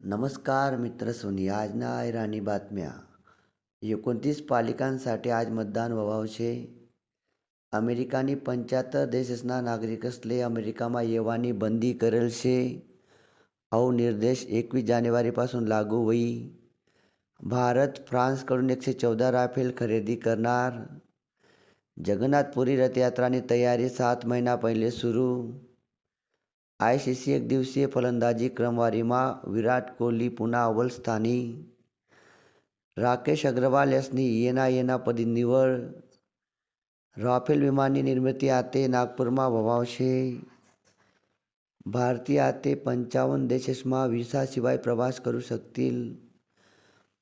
नमस्कार मित्र सोनी આજના ऐराणी बातम्या. एकोणतीस पालिकांसाठी आज मतदान व्हावशे અમેરિકાની પંચાતર દેશના નાગરિકસલે અમેરિકામાં યવાની બંધી કરેલ છે આવો નિર્દેશ એકવીસ જાન્યુઆરીપાसून લાગુ હોઈ ભારત ફ્રાન્સकडून એકસો ચૌદા રાફેલ ખરીદી કરનાર જગન્નાથપુરી રથયાત્રાની તૈયારી સાત મહિના પહેલે શરૂ આઈસીસી એક દિવસીય ફલંદાજી ક્રમવારીમાં વિરાટ કોહલી, પુના અવ્વલ સ્થાની રાકેશ અગ્રવાલ યશની યેના યેના પદી નિવડ રાફેલ વિમાનની નિર્મિતી આતે નાગપુરમાં વવાવશે. ભારતીય આતે પંચાવન દેશમાં વિસા સિવાય પ્રવાસ કરી શકતી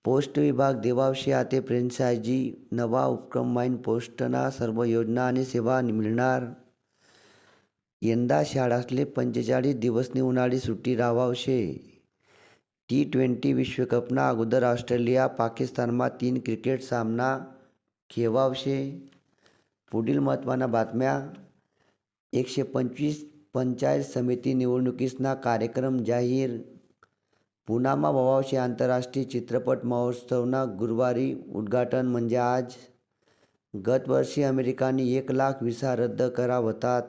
પોસ્ટ વિભાગ દેવાવશે. આતે ફ્રેન્ચાઇઝી નવા ઉપક્રમ માઇન પોસ્ટના સર્વ યોજના અને સેવા મિળનાર यंदा शाळासले पंचेचाळीस दिवसनी उन्हाळी सुट्टी राहावशे टी ट्वेंटी विश्वकपना अगोदर ऑस्ट्रेलिया पाकिस्तानमा तीन क्रिकेट सामना खेळवावशे पुढील महत्त्वाना बातम्या. एकशे पंचवीस पंचायत समिती निवडणुकीसना कार्यक्रम जाहीर. पुनामा भवावशे आंतरराष्ट्रीय चित्रपट महोत्सवना गुरुवारी उद्घाटन म्हणजे आज. गतवर्षी अमेरिकाने एक लाख विसा रद्द करावतात.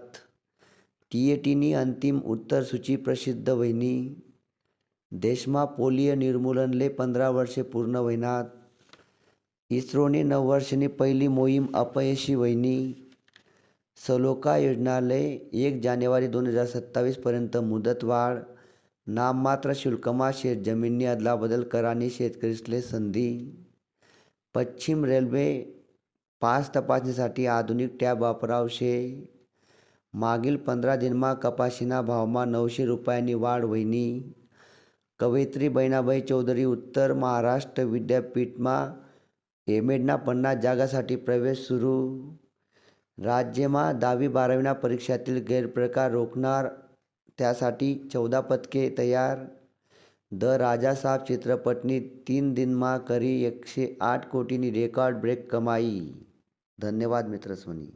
टीएटीनी अंतिम उत्तर सूची प्रसिद्ध वहिनी. देशमा पोलियो निर्मूलनले पंधरा वर्षे पूर्ण व्हयनात. इस्रोने नऊ वर्षनी पहिली मोहीम अपयशी वहिनी. सलोका योजनालय एक जानेवारी दोन हजार सत्तावीस पर्यंत मुदतवाढ, नाममात्र शुल्कमा शेतजमीननी अदलाबदल करानी शेतकरीस्ले संधी. पश्चिम रेल्वे पास तपासणीसाठी आधुनिक टॅब वापराव शे मागील पंधरा दिनमा कपाशीना भावमा नऊशे रुपयांनी वाढ व्हयनी कवयित्री बहिणाबाई चौधरी उत्तर महाराष्ट्र विद्यापीठमा एमएडना पन्नास जागासाठी प्रवेश सुरू राज्यमा दहावी बारावीना परीक्षातील गैरप्रकार रोखणार त्यासाठी चौदा पथके तयार द राजासाब चित्रपटनी तीन दिनमा करी एकशे आठ कोटीनी रेकॉर्ड ब्रेक कमाई धन्यवाद मित्र सोनी